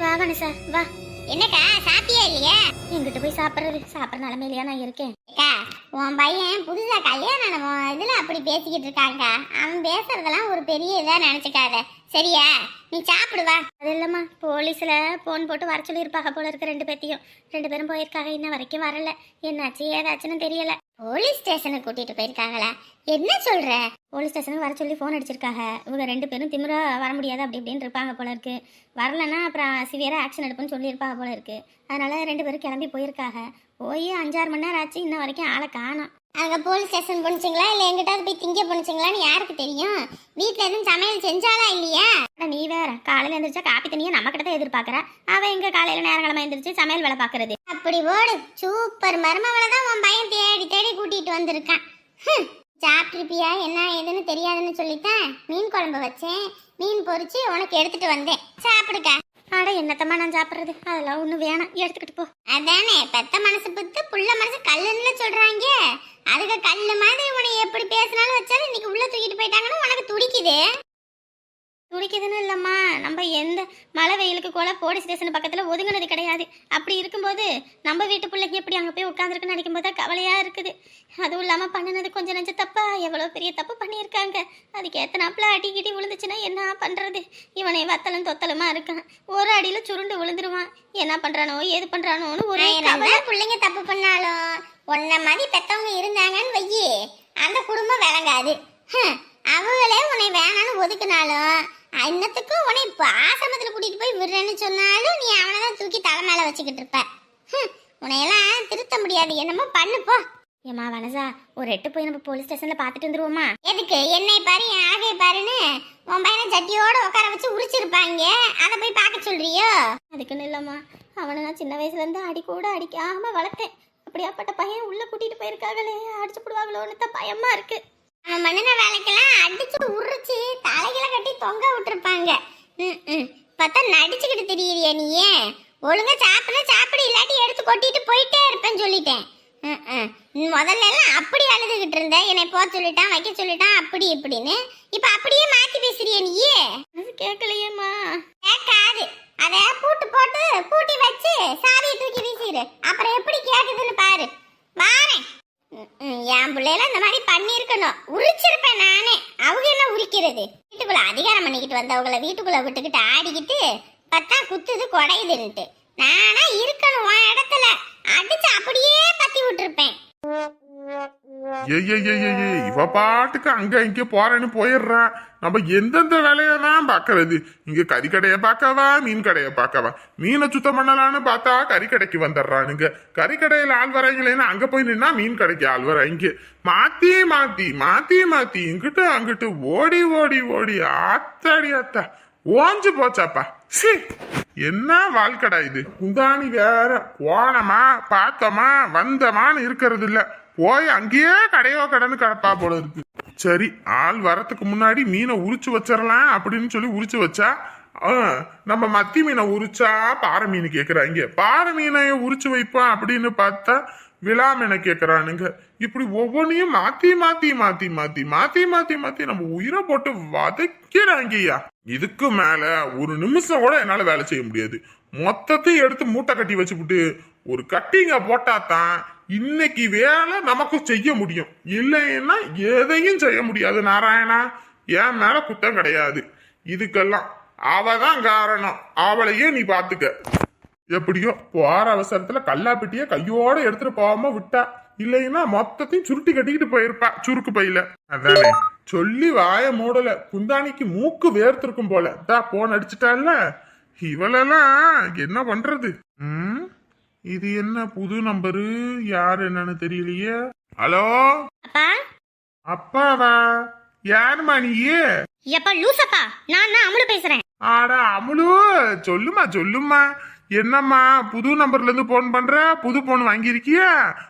வா கணேசா வா. என்னக்கா சாப்பிட்டியா இல்லையா? எங்கிட்ட போய் சாப்பிட்றது. சாப்பிட்ற நிலமையிலையா நான் இருக்கேன். அக்கா உன் பையன் புதுசாக கல்யாணம் இதில் அப்படி பேசிக்கிட்டு இருக்காங்க. அவன் பேசுறதெல்லாம் ஒரு பெரிய இதாக நினச்சிக்காத. சரியா? நீ சாப்பிடுவா அது இல்லைம்மா போலீஸில் ஃபோன் போட்டு வர சொல்லியிருப்பாங்க போல இருக்க ரெண்டு பேர்த்தையும். ரெண்டு பேரும் போயிருக்காங்க இன்ன வரைக்கும் வரல. என்னாச்சு ஏதாச்சுன்னு தெரியல. போலீஸ் ஸ்டேஷனுக்கு கூட்டிட்டு போயிருக்காங்களா? என்ன சொல்ற? போலீஸ் ஸ்டேஷனுக்கு வர சொல்லி ஃபோன் அடிச்சிருக்காங்க. இவங்க ரெண்டு பேரும் திமிரா வர முடியாது அப்படி இப்படின்னு இருப்பாங்க போல இருக்கு. வரலன்னா அப்புறம் சிவியராக ஆக்ஷன் எடுப்புன்னு சொல்லியிருப்பாங்க போல இருக்கு. அதனால ரெண்டு பேரும் கிளம்பி போயிருக்காங்க. போய் அஞ்சாறு மணி நேரம் ஆச்சு இன்ன வரைக்கும் ஆளை காணும். அங்கே போலீஸ் ஸ்டேஷன் போனுச்சுங்களா இல்லை எங்கிட்டாவது போய் திங்க போனுச்சிங்களான்னு யாருக்கு தெரியும்? வீட்டில் எதுவும் சமையல் செஞ்சாலா இல்லையா? நீ வேற காலையில் எழுந்திரிச்சா காப்பி தண்ணியை நம்ம கிட்ட தான் எதிர்பார்க்குற. அவன் எங்க காலையில் நேரங்களமாக எழுந்திரிச்சு சமையல் வேலை பார்க்கறது? அப்படி ஓடு சூப்பர் மருமவளை தான் உன் பையன் தேடி தேடி கூட்டிகிட்டு வந்திருக்கான். சாப்பிட்ருப்பியா என்ன ஏதுன்னு தெரியாதுன்னு சொல்லித்தான் மீன் குழம்பு வச்சேன். மீன் பொறிச்சு உனக்கு எடுத்துகிட்டு வந்தேன். சாப்பிடுக்கா. அட என்னத்தம்மா நான் சாப்பிட்றது? அதெல்லாம் ஒன்றும் வேணாம். எடுத்துக்கிட்டு போ. அதானே பெத்த மனசு புத்து புள்ள மனசு கல்லுன்னு சொல்றாங்க. அதுக்கு கல்லு மாதிரி உன்னை எப்படி பேசினாலும் வச்சாலும் இன்னைக்கு உள்ள தூக்கிட்டு போயிட்டாங்கன்னு உனக்கு துடிக்குது. துடிக்குதுன்னு இல்லைம்மா. நம்ம எந்த மழை வெயிலுக்கு கூட போலீஸ் ஸ்டேஷன் பக்கத்தில் ஒதுங்கினது கிடையாது. அப்படி இருக்கும்போது நம்ம வீட்டு பிள்ளைக்கு எப்படி அங்கே போய் உட்காந்துருக்குன்னு நினைக்கும் போது கவலையாக இருக்குது. அதுவும் இல்லாமல் பண்ணினது கொஞ்சம் நெஞ்ச தப்பா. எவ்வளோ பெரிய தப்பு பண்ணியிருக்காங்க. அதுக்கு எத்தனாப்புல அடி கிட்டி விழுந்துச்சுன்னா என்ன பண்ணுறது இவனை வத்தலும் தொத்தலுமா இருக்கான். ஒரு அடியில் சுருண்டு விழுந்துருவான். என்ன பண்ணுறானோ ஏது பண்ணுறானோன்னு ஒரே பிள்ளைங்க தப்பு பண்ணாலும் உன்ன மாதிரி பெத்தவங்க இருந்தாங்கன்னு வையி. அந்த குடும்பம் விளங்காது. அவங்களே உன்னை வேணான்னு ஒதுக்குனாலும் இன்னத்துக்கும் உன்னை இப்போ ஆசிரமத்தில் கூட்டிட்டு போய் விடுறேன்னு சொன்னாலும் நீ அவனை தான் தூக்கி தலை மேல வச்சுக்கிட்டு இருப்ப. ஹம், உன்னையெல்லாம் திருத்த முடியாது. என்னமோ பண்ணுப்போ ஏமா ஏம்மா வனசா ஒரு எட்டு போய் நம்ம போலீஸ் ஸ்டேஷனில் பார்த்துட்டு வந்துருவோமா? எதுக்கு? என்னை பாரு என் ஆகை பாருன்னு உன் பையனை சட்டியோட உட்கார வச்சு உரிச்சிருப்பாங்க அதை போய் பார்க்க சொல்றியோ? அதுக்குன்னு இல்லைம்மா. அவனை நான் சின்ன வயசுலேருந்து அடி கூட அடிக்காம வளர்த்தேன். அப்படியாப்பட்ட பையன் உள்ளே கூட்டிகிட்டு போயிருக்காங்களே அடிச்சு போடுவாங்களோன்னு தான் பயமாக இருக்கு. பண்ணின வேலைக்கெல்லாம் அடிச்சு உரிச்சு தலைகளை கட்டி தொங்க விட்டுருப்பாங்க. ம், ம். பார்த்தா நடிச்சுக்கிட்டு தெரியுறியா நீ ஏன் ஒழுங்கா சாப்பிட சாப்பிடு இல்லாட்டி எடுத்து கொட்டிட்டு போயிட்டே இருப்பேன்னு சொல்லிட்டேன். முதல்ல எல்லாம் அப்படி அழுதுகிட்டு இருந்த என்னை போக சொல்லிட்டான் வைக்க சொல்லிட்டான் அப்படி இப்படின்னு. இப்ப அப்படியே மாத்தி பேசுறிய நீ அது கேட்கலையேம்மா. கேட்காது அத பூட்டு போட்டு பூட்டி வச்சு சாவியை தூக்கி வீசிடு அப்புறம் எப்படி கேக்குதுன்னு பாரு வாரேன் ம், ம், என் பிள்ளைல இந்த மாதிரி பண்ணியிருக்கணும் உரிச்சிருப்பேன் நானே அவங்க என்ன உரிக்கிறது வீட்டுக்குள்ள கூட்டிகிட்டு வந்தவங்கள வீட்டுக்குள்ள விட்டுக்கிட்டு ஆடிக்கிட்டு பார்த்தா குத்துது குடையுதுன்ட்டு நானா இருக்கணும் உன் இடத்துல. அடிச்சு அப்படியே ஏய் இவ பாட்டுக்கு அங்க இங்க போறேன்னு போயிடுறான் நம்ம எந்தெந்த வேலையை தான் பார்க்கறது? இங்க கறி கடையை பார்க்கவா மீன் கடையை பார்க்கவா? மீனை சுத்தம் பண்ணலான்னு பார்த்தா கறி கடைக்கு வந்துடுறானுங்க. கறி கடையில ஆள் வராங்களேன்னு அங்க போய் நின்னா மீன் கடைக்கு ஆள் வராங்க. மாத்தி மாத்தி மாத்தி மாத்தி இங்கிட்டு அங்கிட்டு ஓடி ஓடி ஓடி ஆத்தாடி ஆத்தா. ஓஞ்சு போச்சாப்பா. சீ என்ன வாழ்க்கடா இது? குந்தாணி வேற போனமா பார்த்தோமா வந்தமான்னு இருக்கிறது இல்ல போய் அங்கேயே கடையோ கடைன்னு கிடப்பா போல இருக்கு. சரி ஆள் வரத்துக்கு முன்னாடி மீனை உரிச்சு வச்சிடலாம் அப்படின்னு சொல்லி உரிச்சு வச்சா ஆ, நம்ம மத்தி மீனை உரிச்சா பாறை மீன் கேக்குறாங்க பாறை மீனை உரிச்சு வைப்போம் அப்படின்னு பார்த்தா விழா என கேட்குறானுங்க இப்படி ஒவ்வொன்றையும் மாத்தி மாத்தி மாத்தி மாத்தி மாத்தி மாத்தி மாத்தி நம்ம உயிரை போட்டு வதைக்கிறாங்கய்யா. இதுக்கு மேல ஒரு நிமிஷம் கூட என்னால வேலை செய்ய முடியாது. மொத்தத்தையும் எடுத்து மூட்டை கட்டி வச்சுப்புட்டு ஒரு கட்டிங்க போட்டா தான் இன்னைக்கு வேலை நமக்கு செய்ய முடியும். இல்லைன்னா எதையும் செய்ய முடியாது நாராயணா. என் மேல குத்தம் கிடையாது. இதுக்கெல்லாம் அவ தான் காரணம். அவளையே நீ பாத்துக்க. எப்படியோ போற அவசரத்துல கல்லாப்பெட்டிய கையோட எடுத்துட்டு போகாம விட்டா. இல்லைன்னா மொத்தத்தையும் சுருட்டி கட்டிக்கிட்டு போயிருப்பா சுருக்கு பையில. அதானே? சொல்லி வாய மூடல. குந்தாணிக்கு மூக்கு வேர்த்திருக்கும் போல. தா போன் அடிச்சிட்டால இவளெல்லாம் என்ன பண்றது? ம்? இது என்ன புது நம்பரு? யார் என்னன்னு தெரியலையே. ஹலோ? அப்பா? அப்பாவா? யாருமா நீயே எப்பா லூசப்பா. நான் தான் அமுலு பேசுகிறேன் ஆடா அமுலு! சொல்லுமா சொல்லுமா என்னம்மா புது நம்பர்ல இருந்து போன் பண்ற? புது போன் வாங்கியிருக்கியா?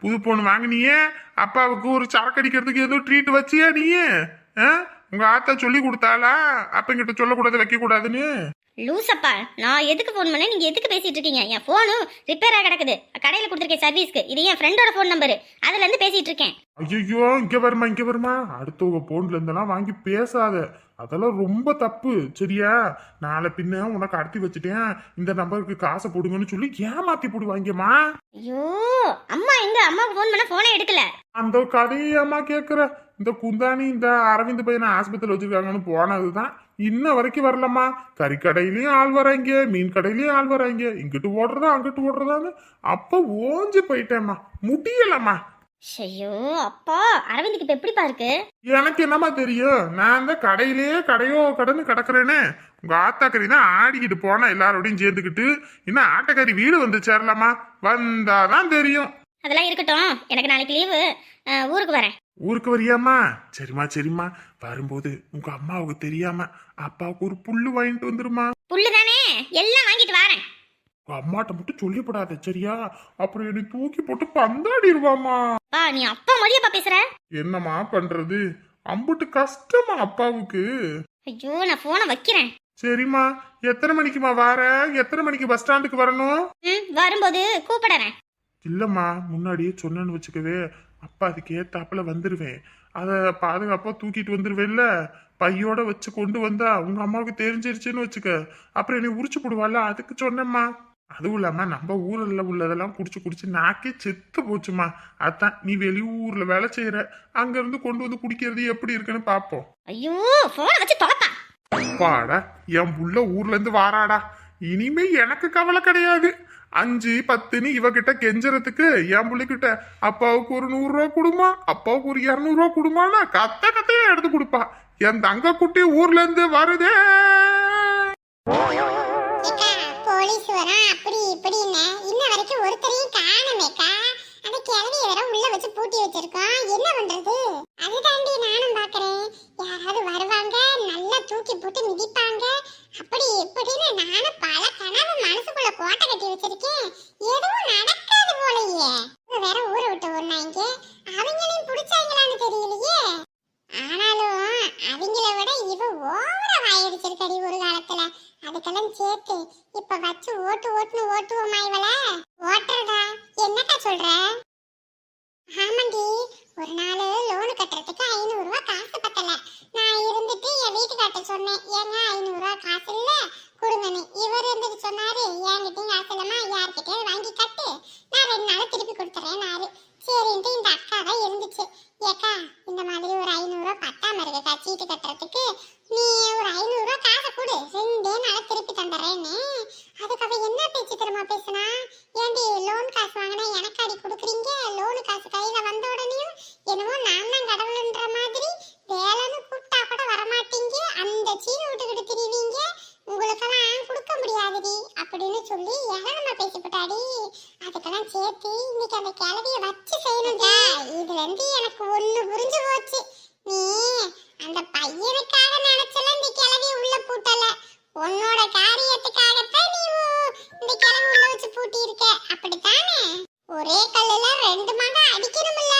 புது போன் வாங்கினியே. அப்பாவுக்கு ஒரு சரக்கு அடிக்கிறதுக்கு ஏதோ ட்ரீட் வச்சியா நீ? ஆ? உங்க ஆத்தா சொல்லி கொடுத்தாளா? அப்பங்கிட்ட சொல்லக்கூடாது வைக்க கூடாதுன்னு லூசப்பா நான் எதுக்கு ஃபோன் பண்ணேன்? நீங்கள் எதுக்கு பேசிட்டு இருக்கீங்க? என் ஃபோனும் ரிப்பேராக கிடக்குது. கடையில் கொடுத்துருக்கேன் சர்வீஸ்க்கு இது என் ஃப்ரெண்டோட ஃபோன் நம்பரு அதுலேருந்து பேசிட்டு இருக்கேன். ஐயோ இங்க வருமா இங்க வருமா? அடுத்தவங்க போன்ல இருந்தெல்லாம் வாங்கி பேசாத. அதெல்லாம் ரொம்ப தப்பு சரியா? நாளை பின்ன உனக்கு கடத்தி வச்சுட்டேன். இந்த நம்பருக்கு காசை போடுங்கன்னு சொல்லி ஏமாத்தி போடுவாங்கம்மா. ஐயோ அம்மா எங்க? அம்மாவுக்கு ஃபோன் பண்ண ஃபோனே எடுக்கல. அந்த கதையை அம்மா கேக்குற. இந்த குந்தாணி இந்த அரவிந்த் பையனை ஆஸ்பத்திரியில் வச்சிருக்காங்கன்னு போனதுதான். இன்ன வரைக்கும் வரலம்மா. கறிக்கடையிலயும் ஆள் வராங்க மீன் கடையிலயும் ஆள் வராங்க. இங்கிட்டு ஓடுறதா அங்கிட்டு ஓடுறதான்னு அப்ப ஓஞ்சு போயிட்டேம்மா. முடியலம்மா. ஐயோ அப்பா அரவிந்துக்கு இப்ப எப்படிப்பா இருக்கு எனக்கு என்னம்மா தெரியும்? நான் தான் கடையிலேயே கடையோ கடைன்னு கிடக்குறேனே. உங்க ஆத்தாக்கறி தான் ஆடிக்கிட்டு போனா எல்லாரோடையும் சேர்ந்துக்கிட்டு இன்னும் ஆட்டக்காரி வீடு வந்து சேரலாமா வந்தாதான் தெரியும். அதெல்லாம் இருக்கட்டும். எனக்கு நாளைக்கு லீவு ஊருக்கு வரேன். ஊருக்கு வரியாம்மா? சரிம்மா சரிம்மா. வரும்போது உங்க அம்மாவுக்கு தெரியாம அப்பாவுக்கு ஒரு புல்லு வாங்கிட்டு வந்துருமா புல்லு தானே எல்லாம் வாங்கிட்டு வரேன். உங்க அம்மாட்ட மட்டும் சொல்லிப்படாத சரியா? அப்புறம் என்னை தூக்கி போட்டு பந்தாடிடுவாமா பா நீ அப்பா மொழியப்பா பேசுற. என்னம்மா பண்றது? அம்புட்டு கஷ்டமா அப்பாவுக்கு. ஐயோ நான் போனை வைக்கிறேன். சரிம்மா எத்தனை மணிக்குமா வர? எத்தனை மணிக்கு பஸ் ஸ்டாண்டுக்கு வரணும்? ம் வரும்போது கூப்பிடுறேன். இல்லம்மா முன்னாடியே சொன்னேன்னு வச்சுக்கவே அப்பா அதுக்கு ஏத்தாப்புல வந்துருவேன். அதை பாதுகாப்பா தூக்கிட்டு வந்துருவேன்ல. பையோட வச்சு கொண்டு வந்தா உங்க அம்மாவுக்கு தெரிஞ்சிருச்சுன்னு வச்சுக்க. அப்புறம் என்னை உரிச்சு போடுவாள்ல அதுக்கு சொன்னேம்மா. அதுவும் இல்லாம நம்ம ஊர்ல உள்ளதெல்லாம் குடிச்சு குடிச்சு நாக்கே செத்து போச்சுமா. அதான் நீ வெளியூர்ல வேலை செய்யற அங்க இருந்து கொண்டு வந்து குடிக்கிறது எப்படி இருக்குன்னு பாப்போம். ஐயோ போனை வச்சு தொலைப்பா. அப்பாடா என் புள்ள ஊர்ல இருந்து வாராடா. இனிமே எனக்கு கவலை கிடையாது. அஞ்சு பத்துன்னு இவகிட்ட கெஞ்சறதுக்கு என் புள்ளைகிட்ட அப்பாவுக்கு ஒரு நூறு ரூபா கொடுமா அப்பாவுக்கு ஒரு இரநூறு ரூபா கொடுமானா கத்த கத்தையே எடுத்து கொடுப்பா. என் தங்க குட்டி ஊர்ல இருந்து வருதே. இப்படின்னு இன்ன வரைக்கும் ஒருத்தரையும் காணமேக்கா. அந்த கிழவிய வேற உள்ள வச்சு பூட்டி வச்சிருக்கோம் என்ன பண்றது? அதுதாண்டி நானும் பாக்குறேன். யாராவது வருவாங்க நல்லா தூக்கி போட்டு மிதிப்பாங்க. அப்படி இப்படின்னு நானும் பல கனவு மனசுக்குள்ள கோட்டை கட்டி வச்சிருக்கேன். எதுவும் நடக்காது போலயே. வேற ஊரை விட்டு ஓடுனாங்க. அவங்களையும் பிடிச்சாங்களான்னு தெரியலையே. ஆனாலும் அவங்கள விட இவ ஓவரா வாயடிச்சிருக்கடி ஒரு அதுக்கெல்லாம் சேர்த்து இப்ப வச்சு ஓட்டு ஓட்டுன்னு ஓட்டுவோமா இவள? ஓட்டுறதா? என்னக்கா சொல்ற? ஆமாண்டி ஒரு நாள் லோனு கட்டுறதுக்கு ஐநூறு ரூபா காசு பத்தல. நான் இருந்துட்டு என் வீட்டுக்கார்ட்ட சொன்னேன் ஏங்க ஐநூறு ரூபா காசு இல்ல? கொடுங்கன்னு. இவர் இருந்துட்டு சொன்னாரு என்கிட்டயும் காசு இல்லமா யார்கிட்டயும் வாங்கி கட்டு. நான் ரெண்டு நாள் திருப்பி கொடுத்துறேன்னாரு. சரின்ட்டு இந்த அக்கா தான் இருந்துச்சு. ஏக்கா இந்த மாதிரி ஒரு ஐநூறுரூவா பத்தாம இருக்கா சீட்டு கட்டுறதுக்கு நீ ஒரு ஐநூறு ரூபா காசை கொடு. ரெண்டே நாளை திருப்பி தந்துடுறேன்னு. அதுக்கு அவ என்ன பேச்சு தெரியுமா பேசுனா? ஏண்டி லோன் காசு வாங்கினா எனக்கு அடி கொடுக்குறீங்க? லோனு காசு கையில வந்த உடனேயும் என்னமோ நான் தான் கடவுளுன்ற மாதிரி வேலைன்னு கூப்பிட்டா கூட வரமாட்டீங்க. அந்த சீனை விட்டுக்கிட்டு திரிவீங்க. உங்களுக்கெல்லாம் கொடுக்க முடியாதுடி அப்படின்னு சொல்லி ஏளனமா பேசிவிட்டாடி. அதுக்கெல்லாம் சேர்த்து இன்னைக்கு அந்த கிளவிய வச்சு செய்யணும்டா. இதுல இருந்து எனக்கு ஒண்ணு புரிஞ்சு போச்சு. நீ அந்த பையனுக்காக நினைச்சல இந்த கிழவி உள்ள பூட்டல. உன்னோட காரியத்துக்காகத்தான் நீ இந்த கிழவி உள்ள வச்சு பூட்டி இருக்க அப்படித்தானே? ஒரே கல்லுல ரெண்டு மகன் அடிக்கணும்ல.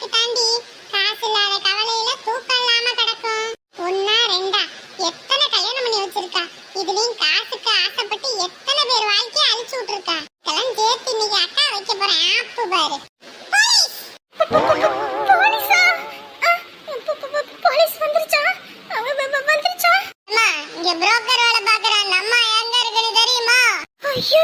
மாதிரி தாண்டி காசு இல்லாத கவலையில தூக்கம் இல்லாம கிடக்கும். ஒன்னா ரெண்டா எத்தனை கல்யாணம் பண்ணி வச்சிருக்கா? இதுலயும் காசுக்கு ஆசைப்பட்டு எத்தனை பேர் வாழ்க்கைய அழிச்சு விட்டுருக்கா? இதெல்லாம் சேர்த்து இன்னைக்கு அக்கா வைக்க போறேன் ஆப்பு பாரு. இங்க புரோக்கர் வேலை பாக்குற அந்த அம்மா எங்க இருக்குன்னு தெரியுமா? ஐயோ